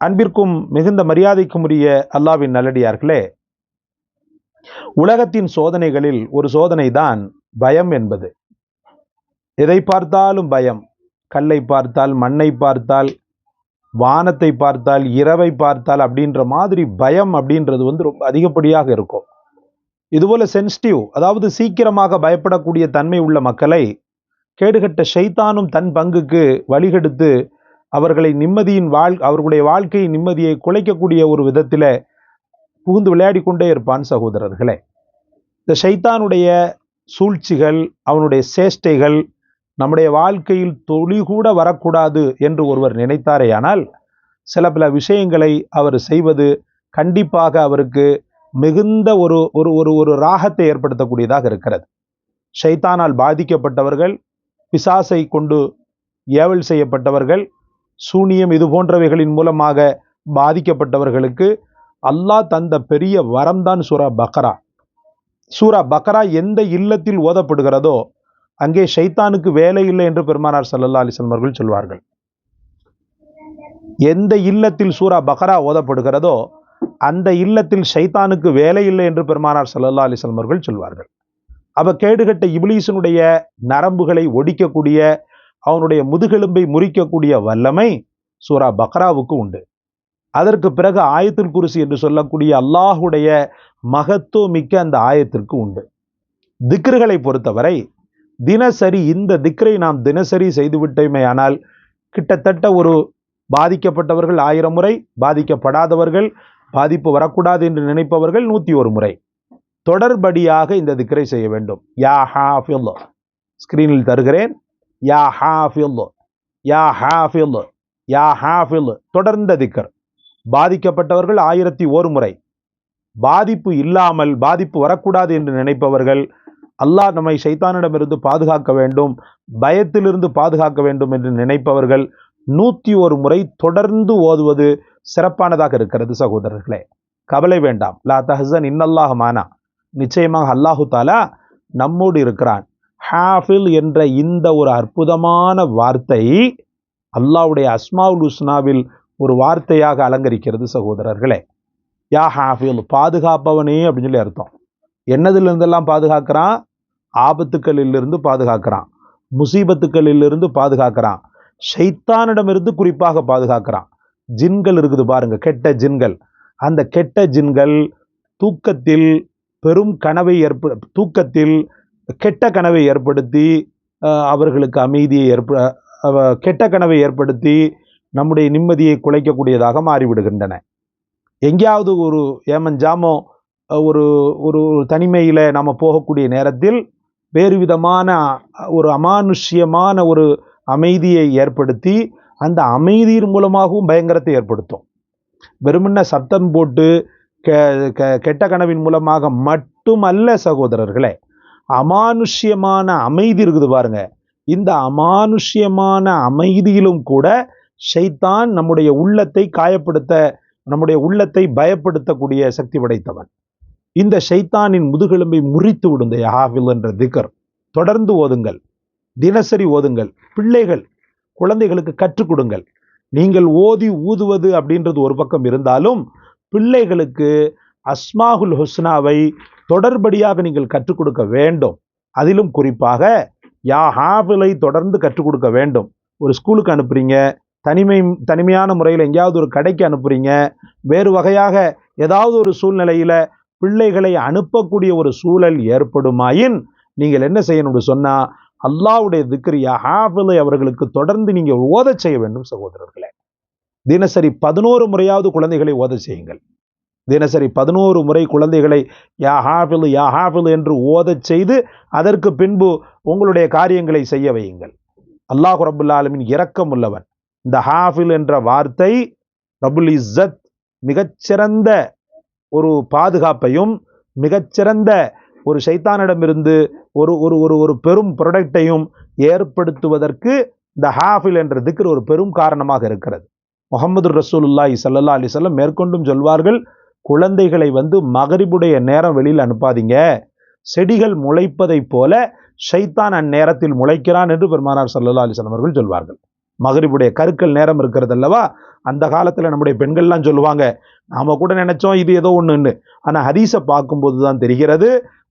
அன்பிற்கும் மிகுந்த மரியாதைக்கும் உரிய அல்லாவின் நல்லடியார்களே உலகத்தின் சோதனைகளில் ஒரு சோதனை தான் பயம் என்பது. எதை பார்த்தாலும் பயம். கல்லை பார்த்தால் மண்ணை பார்த்தால் வானத்தை பார்த்தால் இரவை பார்த்தால் அப்படின்ற மாதிரி பயம் அப்படின்றது வந்து ரொம்ப அதிகப்படியாக இருக்கும். இதுபோல சென்சிட்டிவ் அதாவது சீக்கிரமாக பயப்படக்கூடிய தன்மை உள்ள மக்களை கேடுகட்ட ஷைத்தானும் தன் பங்குக்கு வழிகெடுத்து அவர்களை நிம்மதியின் வாழ் அவர்களுடைய வாழ்க்கை நிம்மதியை குலைக்கக்கூடிய ஒரு விதத்தில் புகுந்து விளையாடி கொண்டே இருப்பான் சகோதரர்களே. இந்த ஷைத்தானுடைய சூழ்ச்சிகள் அவனுடைய சேஷ்டைகள் நம்முடைய வாழ்க்கையில் தொழி கூட வரக்கூடாது என்று ஒருவர் நினைத்தாரேயானால் சில பல விஷயங்களை அவர் செய்வது கண்டிப்பாக அவருக்கு மிகுந்த ஒரு ஒரு ஒரு ஒரு ராகத்தை ஏற்படுத்தக்கூடியதாக இருக்கிறது. ஷைத்தானால் பாதிக்கப்பட்டவர்கள் பிசாசை கொண்டு ஏவல் செய்யப்பட்டவர்கள் சூனியம் இது போன்றவைகளின் மூலமாக பாதிக்கப்பட்டவர்களுக்கு அல்லாஹ் தந்த பெரிய வரம்தான் சூரா பக்ரா. சூரா பக்ரா எந்த இல்லத்தில் ஓதப்படுகிறதோ அங்கே ஷைத்தானுக்கு வேலை இல்லை என்று பெருமானார் சல்லல்லா அலிஸ்லாம் அவர்கள் சொல்வார்கள். எந்த இல்லத்தில் சூரா பக்ரா ஓதப்படுகிறதோ அந்த இல்லத்தில் ஷைத்தானுக்கு வேலை இல்லை என்று பெருமானார் சல்லல்லா அலிஸ்லாம் அவர்கள் சொல்வார்கள். அவ கேடுகட்ட இபிலீசனுடைய நரம்புகளை ஒடிக்கக்கூடிய அவனுடைய முதுகெலும்பை முறிக்கக்கூடிய வல்லமை சூரா பக்ராவுக்கு உண்டு. அதற்கு பிறகு ஆயத்தில் குருசி என்று சொல்லக்கூடிய அல்லாஹுடைய மகத்துவமிக்க அந்த ஆயத்திற்கு உண்டு. திக்ருகளை பொறுத்தவரை தினசரி இந்த திக்ரை நாம் தினசரி செய்துவிட்டோமே ஆனால் கிட்டத்தட்ட ஒரு பாதிக்கப்பட்டவர்கள் ஆயிரம் முறை பாதிக்கப்படாதவர்கள் பாதிப்பு வரக்கூடாது என்று நினைப்பவர்கள் நூற்றி ஒரு முறை. தொடர்படியாக இந்த திக்ரை செய்ய வேண்டும். யா ஹாஃபில் ஸ்கிரீனில் தருகிறேன். யா ஹாஃபில் யா ஹாஃபில் யா ஹாஃபில். தொடர்ந்த திக்கர். பாதிக்கப்பட்டவர்கள் ஆயிரத்தி ஒரு முறை. பாதிப்பு இல்லாமல் பாதிப்பு வரக்கூடாது என்று நினைப்பவர்கள் அல்லாஹ் நம்மை சைத்தானிடமிருந்து பாதுகாக்க வேண்டும் பயத்திலிருந்து பாதுகாக்க வேண்டும் என்று நினைப்பவர்கள் நூற்றி ஒரு முறை தொடர்ந்து ஓதுவது சிறப்பானதாக இருக்கிறது சகோதரர்களே. கவலை வேண்டாம். லா தஹசன் இன்னல்லாஹ் மானா. நிச்சயமாக அல்லாஹு தாலா நம்மோடு இருக்கிறான். ஹாஃபில் என்ற இந்த ஒரு அற்புதமான வார்த்தை அல்லாவுடைய அஸ்மாவுல் உஸ்னாவில் ஒரு வார்த்தையாக அலங்கரிக்கிறது சகோதரர்களே. யா ஹாஃபில் பாதுகாப்பவனே அப்படின்னு சொல்லி அர்த்தம். என்னதிலிருந்தெல்லாம் பாதுகாக்கிறான்? ஆபத்துக்களிலிருந்து பாதுகாக்கிறான். முசீபத்துக்களிலிருந்து பாதுகாக்கிறான். ஷைத்தானிடமிருந்து குறிப்பாக பாதுகாக்கிறான். ஜின்கள் இருக்குது பாருங்க கெட்ட ஜின்கள். அந்த கெட்ட ஜின்கள் தூக்கத்தில் பெரும் கனவை ஏற்ப தூக்கத்தில் கெட்ட கனவை ஏற்படுத்தி அவர்களுக்கு அமைதியை ஏற்ப கெட்ட கனவை ஏற்படுத்தி நம்முடைய நிம்மதியை குலைக்கக்கூடியதாக மாறிவிடுகின்றன. எங்கேயாவது ஒரு ஏமஞ்சாமோ ஜாமோ ஒரு ஒரு தனிமையில் நம்ம போகக்கூடிய நேரத்தில் வேறு விதமான ஒரு அமானுஷ்யமான ஒரு அமைதியை ஏற்படுத்தி அந்த அமைதியின் மூலமாகவும் பயங்கரத்தை ஏற்படுத்தும். வெறுமன்ன சத்தம் போட்டு கெ- கெ- கெட்ட கனவின் மூலமாக மட்டுமல்ல சகோதரர்களே அமானுஷ்யமான அமைதி இருக்குது பாருங்க. இந்த அமானுஷ்யமான அமைதியிலும் கூட ஷைத்தான் நம்முடைய உள்ளத்தை காயப்படுத்த நம்முடைய உள்ளத்தை பயப்படுத்தக்கூடிய சக்தி படைத்தவன். இந்த ஷைத்தானின் முதுகெலும்பை முறித்து விடுந்த ஹாஃபில் என்ற திகர் தொடர்ந்து ஓதுங்கள். தினசரி ஓதுங்கள். பிள்ளைகள் குழந்தைகளுக்கு கற்றுக் கொடுங்கள். நீங்கள் ஓதி ஊதுவது அப்படின்றது ஒரு பக்கம் இருந்தாலும் பிள்ளைகளுக்கு அஸ்மாகுல் ஹுஸ்னாவை தொடர்படியாக நீங்கள் கற்றுக் கொடுக்க வேண்டும். அதிலும் குறிப்பாக யா ஹாஃபிலை தொடர்ந்து கற்றுக் கொடுக்க வேண்டும். ஒரு ஸ்கூலுக்கு அனுப்புறீங்க தனிமை தனிமையான முறையில் எங்கேயாவது ஒரு கடைக்கு அனுப்புறீங்க வேறு வகையாக ஏதாவது ஒரு சூழ்நிலையில் பிள்ளைகளை அனுப்பக்கூடிய ஒரு சூழல் ஏற்படுமாயின் நீங்கள் என்ன செய்யணும்னு சொன்னால் அல்லாவுடைய திக்ரியா ஹாஃபிலை அவர்களுக்கு தொடர்ந்து நீங்கள் ஓத செய்ய வேண்டும் சகோதரர்களே. தினசரி பதினோரு முறையாவது குழந்தைகளை ஓத செய்யுங்கள். தினசரி பதினோரு முறை குழந்தைகளை யா ஹாஃபில் யா ஹாஃபில் என்று ஓதச் செய்து அதற்கு பின்பு உங்களுடைய காரியங்களை செய்ய வையுங்கள். அல்லாஹ் ரபுல் ஆலமின் இரக்கம் உள்ளவன். இந்த ஹாஃபில் என்ற வார்த்தை ரபுல் இஸ்ஸத் மிகச்சிறந்த ஒரு பாதுகாப்பையும் மிகச்சிறந்த ஒரு சைத்தானிடமிருந்து ஒரு ஒரு ஒரு ஒரு பெரும் ப்ரொடக்டையும் ஏற்படுத்துவதற்கு இந்த ஹாஃபில் என்ற திக்ர் ஒரு பெரும் காரணமாக இருக்கிறது. முகமது ரசூலுல்லாஹி சல்லா அலைஹி வஸல்லம் மேற்கொண்டும் சொல்வார்கள் குழந்தைகளை வந்து மகரிபுடைய நேரம் வெளியில் அனுப்பாதீங்க. செடிகள் முளைப்பதைப் போல ஷைத்தான் அந்நேரத்தில் முளைக்கிறான் என்று பெருமானார் ஸல்லல்லாஹு அலைஹி அவர்கள் சொல்வார்கள். மகரிபுடைய கருக்கள் நேரம் இருக்கிறது அல்லவா? அந்த காலத்தில் நம்முடைய பெண்கள்லாம் சொல்லுவாங்க நாம் கூட நினச்சோம் இது ஏதோ ஒன்றுன்னு ஆனால் ஹரீஸை பார்க்கும்போது தான் தெரிகிறது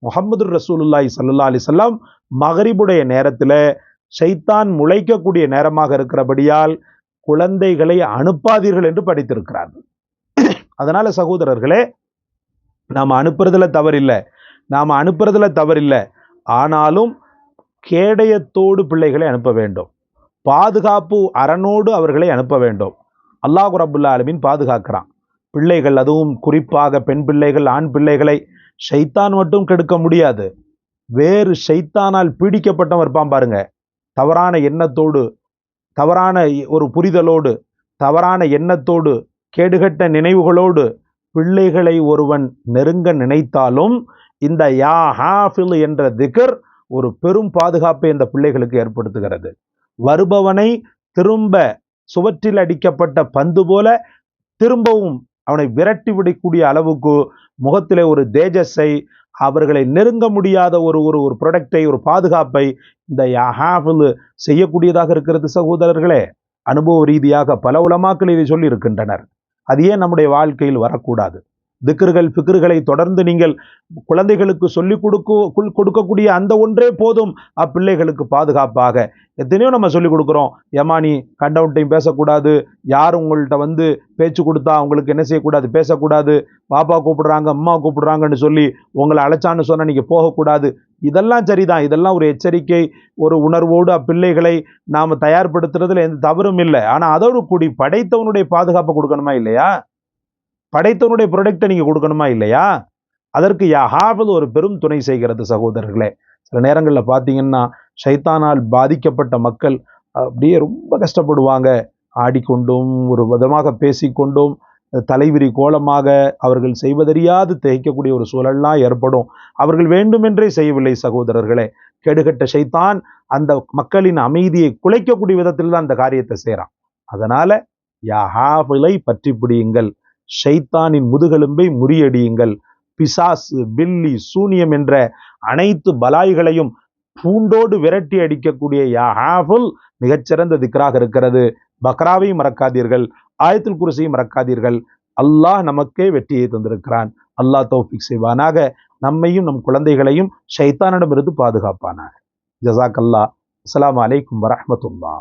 முகமது ரசூலுல்லாஹி சல்லா அலிசல்லாம் மகரிபுடைய நேரத்தில் ஷைத்தான் முளைக்கக்கூடிய நேரமாக இருக்கிறபடியால் குழந்தைகளை அனுப்பாதீர்கள் என்று படித்திருக்கிறார்கள். அதனால் சகோதரர்களே நாம் அனுப்புறதுல தவறில்லை. நாம் அனுப்புறதுல தவறில்லை. ஆனாலும் கேடயத்தோடு பிள்ளைகளை அனுப்ப வேண்டும். பாதுகாப்பு அரணோடு அவர்களை அனுப்ப வேண்டும். அல்லாஹ் ரபுல்லா ஆலமீன் பாதுகாக்கிறான். பிள்ளைகள் அதுவும் குறிப்பாக பெண் பிள்ளைகள் ஆண் பிள்ளைகளை ஷைத்தான் மட்டும் கெடுக்க முடியாது. வேறு ஷைத்தானால் பீடிக்கப்பட்டவன் இருப்பான் பாருங்க. தவறான எண்ணத்தோடு தவறான ஒரு புரிதலோடு தவறான எண்ணத்தோடு கேடுகட்ட நினைவுகளோடு பிள்ளைகளை ஒருவன் நெருங்க நினைத்தாலும் இந்த யா ஹாஃபில் என்ற திகர் ஒரு பெரும் பாதுகாப்பை இந்த பிள்ளைகளுக்கு ஏற்படுத்துகிறது. வருபவனை திரும்ப சுவற்றில் அடிக்கப்பட்ட பந்து போல திரும்பவும் அவனை விரட்டி விடக்கூடிய அளவுக்கு முகத்திலே ஒரு தேஜஸை அவர்களை நெருங்க முடியாத ஒரு ஒரு ஒரு ப்ரொடக்டை ஒரு பாதுகாப்பை இந்த ஹாஃபில் செய்யக்கூடியதாக இருக்கிறது சகோதரர்களே. அனுபவ ரீதியாக பல உலமாக்கள் இதை சொல்லி இருக்கின்றனர் அது ஏன் நம்முடைய வாழ்க்கையில் வரக்கூடாது? திக்ருகள் பிக்ருகளை தொடர்ந்து நீங்கள் குழந்தைகளுக்கு சொல்லிக் கொடுக்க கொடுக்கக்கூடிய அந்த ஒன்றே போதும். அப்பிள்ளைகளுக்கு பாதுகாப்பாக. எத்தனையோ நம்ம சொல்லிக் கொடுக்குறோம். ஏமா நீ கண்டவுண்டையும் பேசக்கூடாது. யார் உங்கள்கிட்ட வந்து பேச்சு கொடுத்தா அவங்களுக்கு என்ன செய்யக்கூடாது? பேசக்கூடாது. பாப்பா கூப்பிடுறாங்க அம்மா கூப்பிடுறாங்கன்னு சொல்லி உங்களை அழைச்சான்னு சொன்னால் நீங்கள் போகக்கூடாது. இதெல்லாம் சரிதான். இதெல்லாம் ஒரு எச்சரிக்கை ஒரு உணர்வோடு அப்பிள்ளைகளை நாம் தயார்படுத்துறதுல எந்த தவறும் இல்லை. ஆனால் அதோடு கூடி படைத்தவனுடைய பாதுகாப்பை கொடுக்கணுமா இல்லையா? படைத்தவனுடைய ப்ரொடக்டை நீங்கள் கொடுக்கணுமா இல்லையா? அதற்கு யஹாவது ஒரு பெரும் துணை செய்கிறது சகோதரர்களே. சில நேரங்களில் பார்த்தீங்கன்னா சைத்தானால் பாதிக்கப்பட்ட மக்கள் அப்படியே ரொம்ப கஷ்டப்படுவாங்க. ஆடிக்கொண்டும் ஒரு விதமாக பேசிக்கொண்டும் தலைவிரி கோலமாக அவர்கள் செய்வதறியாது திகைக்கக்கூடிய ஒரு சூழல்லாம் ஏற்படும். அவர்கள் வேண்டுமென்றே செய்யவில்லை சகோதரர்களே. கெடுகட்ட சைத்தான் அந்த மக்களின் அமைதியை குலைக்கக்கூடிய விதத்தில் தான் அந்த காரியத்தை செய்கிறான் அதனால யஹாவிலை பற்றி பிடியுங்கள். ஷைத்தானின் முதுகெலும்பை முறியடியுங்கள். பிசாசு பில்லி சூனியம் என்ற அனைத்து பலாய்களையும் பூண்டோடு விரட்டி அடிக்கக்கூடிய யாஹாஃபுல் மிகச்சிறந்த திக்ராக இருக்கிறது. பக்ராவையும் மறக்காதீர்கள் ஆயத்துல் குருசையும் மறக்காதீர்கள். அல்லாஹ் நமக்கே வெற்றியை தந்திருக்கிறான். அல்லாஹ் தௌஃபிக் செய்வானாக. நம்மையும் நம் குழந்தைகளையும் ஷைத்தானிடமிருந்து பாதுகாப்பானாக. ஜசாக் அல்லா அஸ்லாம் வரமத்துல்லா